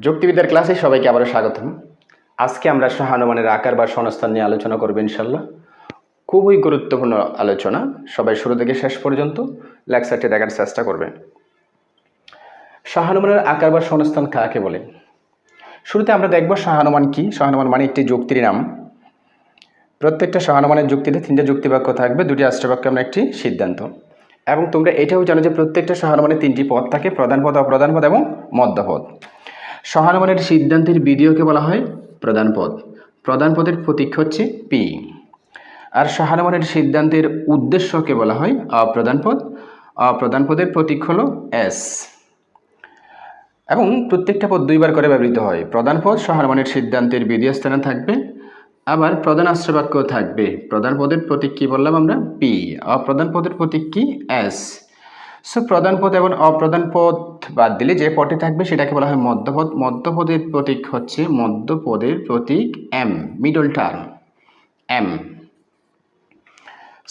যুক্তিবিদ্যার ক্লাসে সবাইকে আবারও স্বাগতম। আজকে আমরা সহানুমানের আকার বা সংস্থান নিয়ে আলোচনা করব ইনশাল্লাহ খুবই গুরুত্বপূর্ণ আলোচনা, সবাই শুরু থেকে শেষ পর্যন্ত লেকচারটি দেখার চেষ্টা করবে। সহানুমানের আকার বা সংস্থান কাকে বলে? শুরুতে আমরা দেখব সহানুমান কি। সহানুমান মানে একটি যুক্তির নাম। প্রত্যেকটা সহানুমানের যুক্তিতে তিনটে যুক্তিবাক্য থাকবে, দুটি আষ্টবাক্য আমরা একটি সিদ্ধান্ত। এবং তোমরা এটাও জানো যে প্রত্যেকটা সহানুমানে তিনটি পদ থাকে, প্রধান পদ, অপ্রধান পদ এবং মধ্যপদ। সহানুমানের সিদ্ধান্তের বিধিওকে বলা হয় প্রধান পদ। প্রধান পদের প্রতীক হচ্ছে পি। আর সহানুমানের সিদ্ধান্তের উদ্দেশ্যকে বলা হয় অপ্রধান পদ। অপ্রধান পদের প্রতীক হলো এস। এবং প্রত্যেকটা পদ দুইবার করে ব্যবহৃত হয়। প্রধান পদ সহানুমানের সিদ্ধান্তের বিধি স্থানে থাকবে। আবার প্রধান আশ্রবাক্য থাকবে। প্রধান পদের প্রতীক কি বললাম আমরা? পি। অপ্রধান পদের প্রতীক কি? এস। সো প্রধান পদ এবং অপ্রধান পদ বাদ দিলে যে পদটি থাকবে সেটাকে বলা হয় মধ্যপদ। মধ্যপদের প্রতীক হচ্ছে মধ্যপদের প্রতীক M middle term M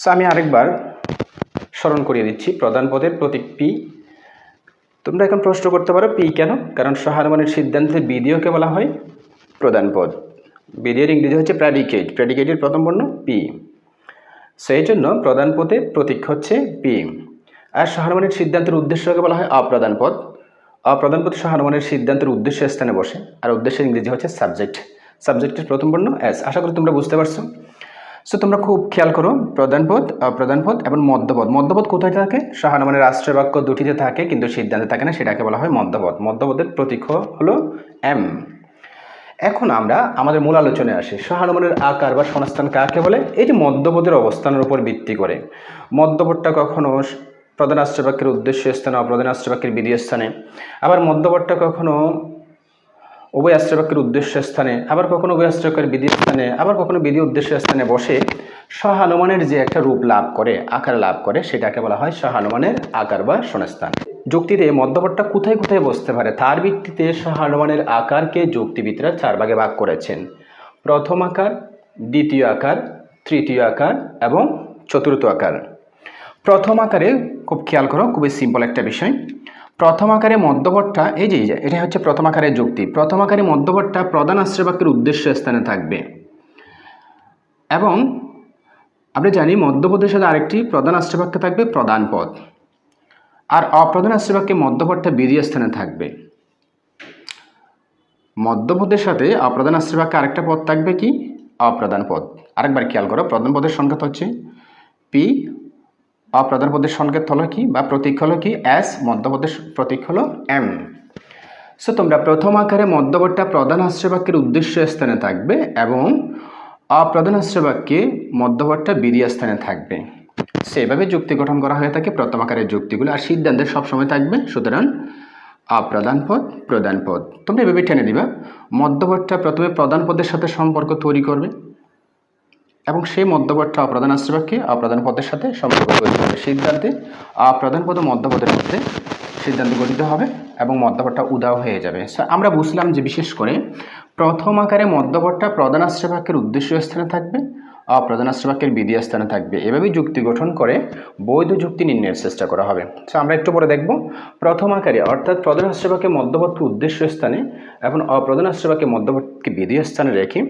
so আমি আরেকবার স্মরণ করিয়ে দিচ্ছি, প্রধান পদের প্রতীক পি তোমরা এখন প্রশ্ন করতে পারো পি কেন? কারণ সহানুমানের সিদ্ধান্তের বিধিওকে বলা হয় প্রধান পদ। বিধির ইংরেজি হচ্ছে প্রেডিকেট প্রেডিকেটের প্রথম বর্ণ পি সেই জন্য প্রধান পদে প্রতীক হচ্ছে পি আর সহানুমানের সিদ্ধান্তের উদ্দেশ্যকে বলা হয় অপ্রধান পদ। অপ্রধান পদ সহানুমানের সিদ্ধান্তের উদ্দেশ্য স্থানে বসে। আর উদ্দেশ্যের ইংরেজি হচ্ছে সাবজেক্ট সাবজেক্টের প্রথম বর্ণ এস আশা করি তোমরা বুঝতে পারছ। সো তোমরা খুব খেয়াল করো, প্রধান পদ, অপ্রধান পদ এবং মধ্যপদ। মধ্যপদ কোথায় থাকে? সহানুমানের রাষ্ট্রীয় বাক্য দুটিতে থাকে, কিন্তু সিদ্ধান্তে থাকে না, সেটাকে বলা হয় মধ্যপদ। মধ্যপদের প্রতীক হলো এম এখন আমরা আমাদের মূল আলোচনায় আসি। সহানুমানের আকার বা সংস্থান কাকে বলে? এটি মধ্যপদের অবস্থানের উপর ভিত্তি করে। মধ্যপদটা কখনো প্রধান আশ্রবাক্যের উদ্দেশ্য স্থানে অপ্রধান আশ্রবাক্যের বিধি স্থানে। আবার মধ্যপদটা কখনো উভয় আশ্রবাক্যের উদ্দেশ্য স্থানে, আবার কখনো উভয় আশ্রবাক্যের বিধি স্থানে, আবার কখনো বিধি উদ্দেশ্য স্থানে বসে সহানুমানের যে একটা রূপ লাভ করে, আকার লাভ করে, সেটাকে বলা হয় সহানুমানের আকার বা সংস্থান যুক্তিতে মধ্যপদটা কোথায় কোথায় বসতে পারে, তার ভিত্তিতে সহানুমানের আকারকে যুক্তিবিদরা চার ভাগে ভাগ করেছেন। প্রথম আকার, দ্বিতীয় আকার, তৃতীয় আকার এবং চতুর্থ আকার। প্রথম আকারে খুব খেয়াল করো, খুবই সিম্পল একটা বিষয়। প্রথম আকারে মধ্যপদটা এই যে এটা হচ্ছে প্রথম আকারের যুক্তি। প্রথম আকারে মধ্যপদটা প্রধান আশ্রয়বাক্যের উদ্দেশ্য স্থানে থাকবে। এবং আমরা জানি মধ্যপদের সাথে আরেকটি প্রধান আশ্রয়বাক্য থাকবে প্রধান পদ। আর অপ্রধান আশ্রয়বাক্যে মধ্যপদটা বেরিয়ে স্থানে থাকবে। মধ্যপদের সাথে অপ্রধান আশ্রয়বাক্যে আরেকটা পদ থাকবে কি? অপ্রধান পদ। আরেকবার খেয়াল করো, প্রধান পদের সংখ্যা হচ্ছে পি অপ্রধান পদের সংকেত হলো কি বা প্রতীক হলো কি এস মধ্যপদের প্রতীক হলো এম সো তোমরা প্রথম আকারে মধ্যপদটা প্রধান আশ্রয়বাক্যের উদ্দেশ্য স্থানে থাকবে এবং অপ্রধান আশ্রয়বাক্যে মধ্যপদটা বিধি স্থানে থাকবে। সেভাবে যুক্তি গঠন করা হয়ে থাকে প্রথম আকারের যুক্তিগুলো আর সিদ্ধান্তের সবসময় থাকবে। সুতরাং অপ্রধান পদ প্রধান পদ তোমরা এভাবে টেনে দিবা মধ্যপদটা প্রথমে প্রধান পদের সাথে সম্পর্ক তৈরি করবে। এবং সেই মধ্যপদটা অপ্রধান আশ্রবাক্যে অপ্রধান পদের সাথে সম্পর্ক তৈরি হবে। সিদ্ধান্তে অপ্রধান পদ মধ্যপদের মধ্যে সিদ্ধান্ত গঠিত হবে এবং মধ্যপদটা উদাও হয়ে যাবে। আমরা বুঝলাম যে বিশেষ করে প্রথম আকারে মধ্যপদটা প্রধান আশ্রবাক্যের উদ্দেশ্য স্থানে থাকবে, অপ্রধান আশ্রবাক্যের বিধি স্থানে থাকবে। এভাবেই যুক্তি গঠন করে বৈধ যুক্তি নির্ণয়ের চেষ্টা করা হবে। সো আমরা একটু পরে দেখব প্রথম আকারে অর্থাৎ প্রধান আশ্রবাক্যের মধ্যপদকে উদ্দেশ্য স্থানে এবং অপ্রধান আশ্রবাক্যের মধ্যপদকে বিধি স্থানে রেখে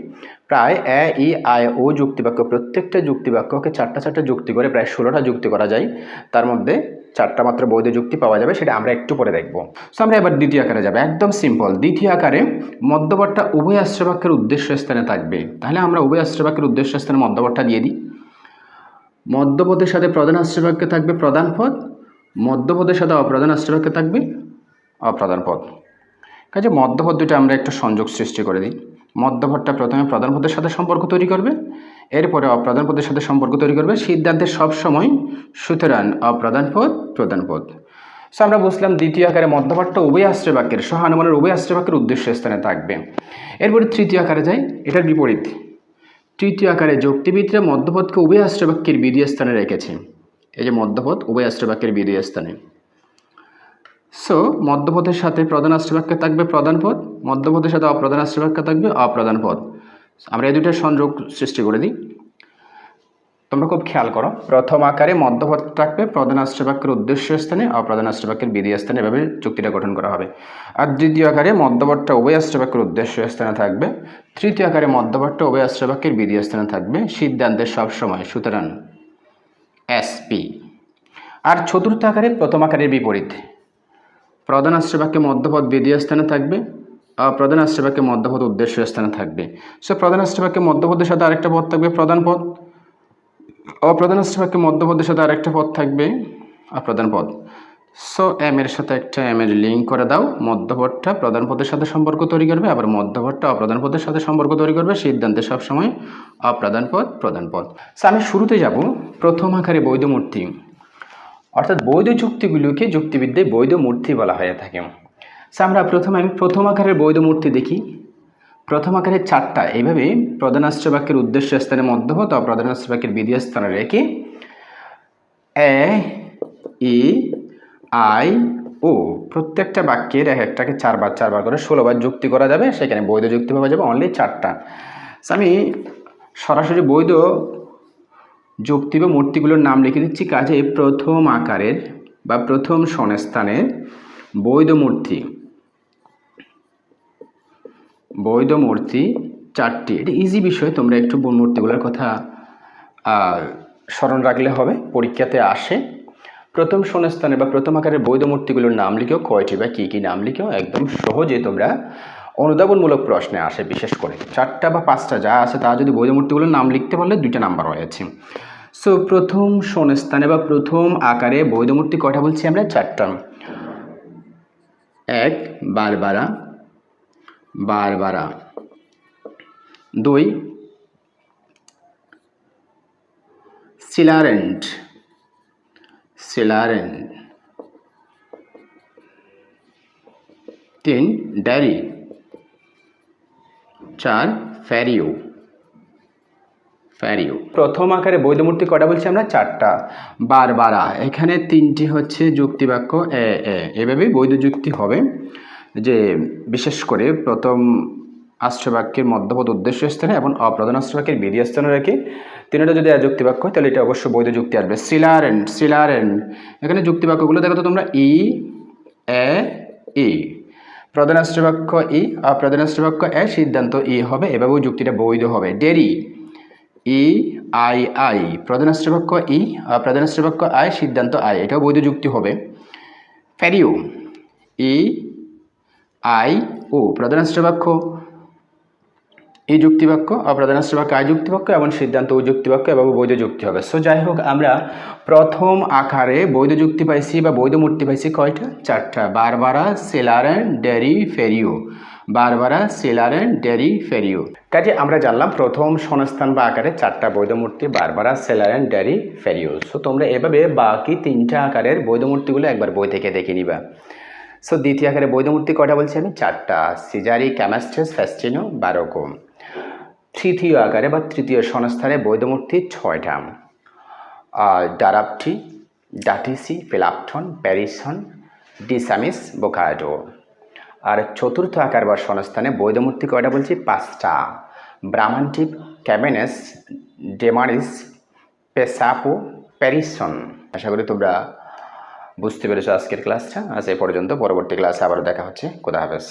প্রায় এ, ই আয় ও যুক্তিবাক্য প্রত্যেকটা যুক্তিবাক্যকে চারটা চারটা যুক্তি করে প্রায় ষোলোটা যুক্তি করা যায়। তার মধ্যে চারটা মাত্র বৈধ যুক্তি পাওয়া যাবে, সেটা আমরা একটু পরে দেখব। সো আমরা এবার দ্বিতীয় আকারে যাব। একদম সিম্পল দ্বিতীয় আকারে মধ্যপদটা উভয় আশ্রবাক্যের উদ্দেশ্য স্থানে থাকবে। তাহলে আমরা উভয় আশ্রবাক্যের উদ্দেশ্য স্থানে মধ্যপদটা দিয়ে দিই। মধ্যপদের সাথে প্রধান আশ্রবাক্যে থাকবে প্রধান পদ। মধ্যপদের সাথে অপ্রধান আশ্রবাক্যে থাকবে অপ্রধান পদ। কাজে মধ্যপদ দুটো আমরা একটু সংযোগ সৃষ্টি করে দিই। মধ্যপদটা প্রথমে প্রধান পদের সাথে সম্পর্ক তৈরি করবে, এরপরে অপ্রধান পদের সাথে সম্পর্ক তৈরি করবে, সিদ্ধান্তের সবসময় সুতরাং অপ্রধান পদ, প্রধান পদ। সো আমরা বুঝলাম দ্বিতীয় আকারে মধ্যপদটা উভয় আশ্রয় বাক্যের সহানুমানের উভয় আশ্রয় বাক্যের উদ্দেশ্য স্থানে থাকবে। এরপরে তৃতীয় আকারে যাই, এটার বিপরীত। তৃতীয় আকারে যুক্তিবিদরা মধ্যপদকে উভয় আশ্রয় বাক্যের বিধি স্থানে রেখেছে। এই যে মধ্যপদ উভয় আশ্রয় বাক্যের বিধি স্থানে। সো মধ্যপদের সাথে প্রধান আশ্রবাক্য থাকবে প্রধান পদ মধ্যপদের সাথে অপ্রধান আশ্রবাক্য থাকবে অপ্রধান পদ আমরা এই দুটার সংযোগ সৃষ্টি করে দিই। তোমরা খুব খেয়াল করো, প্রথম আকারে মধ্যপদ থাকবে প্রধান বাক্যের উদ্দেশ্য স্থানে, অপ্রধান বাক্যের বিধি স্থানে এভাবে চুক্তিটা গঠন করা হবে। আর দ্বিতীয় আকারে মধ্যপদটা উভয় বাক্যের উদ্দেশ্য স্থানে থাকবে। তৃতীয় আকারে মধ্যপদটা উভয় বাক্যের বিধি স্থানে থাকবে। সিদ্ধান্তের সবসময় সুতরাং এসপি আর চতুর্থ আকারে প্রথম আকারের বিপরীত। প্রধান বাক্যে মধ্যপদ বিধি স্থানে থাকবে প্রধান বাক্যে মধ্যপদ উদ্দেশ্য স্থানে থাকবে। সো প্রধান বাক্যে মধ্যপদের সাথে আরেকটা পদ থাকবে প্রধান পদ অপ্রধান বাক্যে মধ্যপদের সাথে আরেকটা পদ থাকবে অপ্রধান পদ সো এম এর সাথে একটা এম এর লিঙ্ক করে দাও মধ্যপদটা প্রধান পদের সাথে সম্পর্ক তৈরি করবে, আবার মধ্যপদটা অপ্রধান পদের সাথে সম্পর্ক তৈরি করবে, সিদ্ধান্তে সবসময় অপ্রধান পদ প্রধান পদ সো আমি শুরুতে যাব প্রথম আকারে বৈধ মূর্তি। অর্থাৎ বৈধ যুক্তিগুলোকে যুক্তিবিদ্যায় বৈধ মূর্তি বলা হয়ে থাকে। সো আমরা প্রথমে আমি প্রথম আকারের বৈধ মূর্তি দেখি। প্রথম আকারের চারটা, এইভাবে প্রধানাশ্র বাক্যের উদ্দেশ্য স্থানে মধ্যপদ অপ্রধানাশ্র বাক্যের বিধি স্থানে রেখে এ, ই, আই, ও প্রত্যেকটা বাক্যের এক একটাকে চারবার চারবার করে ষোলোবার যুক্তি করা যাবে। সেখানে বৈধ যুক্তি পাওয়া যাবে। অনলি চারটা। আমি সরাসরি বৈধ যুক্তি বা মূর্তিগুলোর নাম লিখে দিচ্ছি। কাজে প্রথম আকারের বা প্রথম সনস্থানের বৈধ মূর্তি। বৈধ মূর্তি চারটি। এটা ইজি বিষয়, তোমরা একটু মূর্তিগুলোর কথা স্মরণ রাখলে হবে, পরীক্ষাতে আসে। প্রথম শূন্যস্থানে বা প্রথম আকারের বৈধ মূর্তিগুলোর নাম লিখেও কয়টি বা কী কী নাম লিখেও একদম সহজে তোমরা অনুধাবনমূলক প্রশ্নে আসে, বিশেষ করে চারটা বা পাঁচটা যা আছে তা যদি বৈধ মূর্তিগুলোর নাম লিখতে পারলে দুইটা নাম্বার রয়েছে। সো প্রথম শূন্যস্থানে বা প্রথম আকারে বৈধ মূর্তি কয়টা বলছি আমরা? চারটা। এক, বারবারা। বারবারা। দুই, সিলারেন্ট। সিলারেন্ট। তিন, ড্যারি। চার ফ্যারিও ফ্যারিও প্রথম আকারে বৈধ মূর্তি কটা বলছি আমরা? চারটা। বারবারা এখানে তিনটি হচ্ছে যুক্তিবাক্য এ এ। এভাবেই বৈধ যুক্তি হবে। যে বিশেষ করে প্রথম আশ্রবাক্যের মধ্যপদ উদ্দেশ্য স্থানে এবং অপ্রধান আশ্রবাক্যের বিধি স্থানে রেখে তিনটা যদি যুক্তিবাক্য হয় তাহলে এটা অবশ্যই বৈধ যুক্তি আসবে। সিলারেন সিলারেন এখানে যুক্তিবাক্যগুলো দেখো তো তোমরা ই এ ই। প্রধান আশ্রবাক্য ই আর আশ্রবাক্য এ সিদ্ধান্ত ই হবে এভাবেও যুক্তিটা বৈধ হবে। ডেরি, ই, আই আই প্রধান আশ্রবাক্য ই আর আশ্রবাক্য আই, সিদ্ধান্ত আয় এটাও বৈধ যুক্তি হবে। ফেরিও ই, আই ও প্রধানাশ্র বাক্য এই যুক্তিবাক্য অপ্রধানাশ্র বাক্য আয় যুক্তিবাক্য এবং সিদ্ধান্ত ও যুক্তিবাক্য এবং বৈধ যুক্তি হবে। সো যাই হোক, আমরা প্রথম আকারে বৈধ যুক্তি পাইছি বা বৈধ মূর্তি পাইছি কয়টা? চারটা। Barbara, Celarent, Darii, Ferio. Barbara, Celarent, Darii, Ferio. কাজে আমরা জানলাম প্রথম সংস্থান বা আকারে চারটা বৈধ মূর্তি, Barbara, Celarent, Darii, Ferio. So তোমরা এভাবে বাকি তিনটা আকারের বৈধ মূর্তিগুলো একবার বই থেকে দেখে নিবা। সো দ্বিতীয় আকারে বৈধমূর্তি কয়টা বলছি আমি? চারটা। সিজারি ক্যামাস্টেস ফ্যাস্টিনো, বারোকো। তৃতীয় আকারে বা তৃতীয় সংস্থানে বৈধমূর্তি ছয়টা। ডারাপটি, ডাটিসি ফিলাপটন প্যারিসন, ডিসামিস বোকাডো আর চতুর্থ আকার বা সংস্থানে বৈধমূর্তি কয়টা বলছি? পাঁচটা। ব্রাহ্মণটিপ ক্যাবেনেস ডেমারিস, পেসাপো, প্যারিসন। আশা করি তোমরা বুঝতে পেরেছ আজকের ক্লাসটা। আজ এ পর্যন্ত। পরবর্তী ক্লাসে আবার দেখা হচ্ছে। খোদা হাফেজ।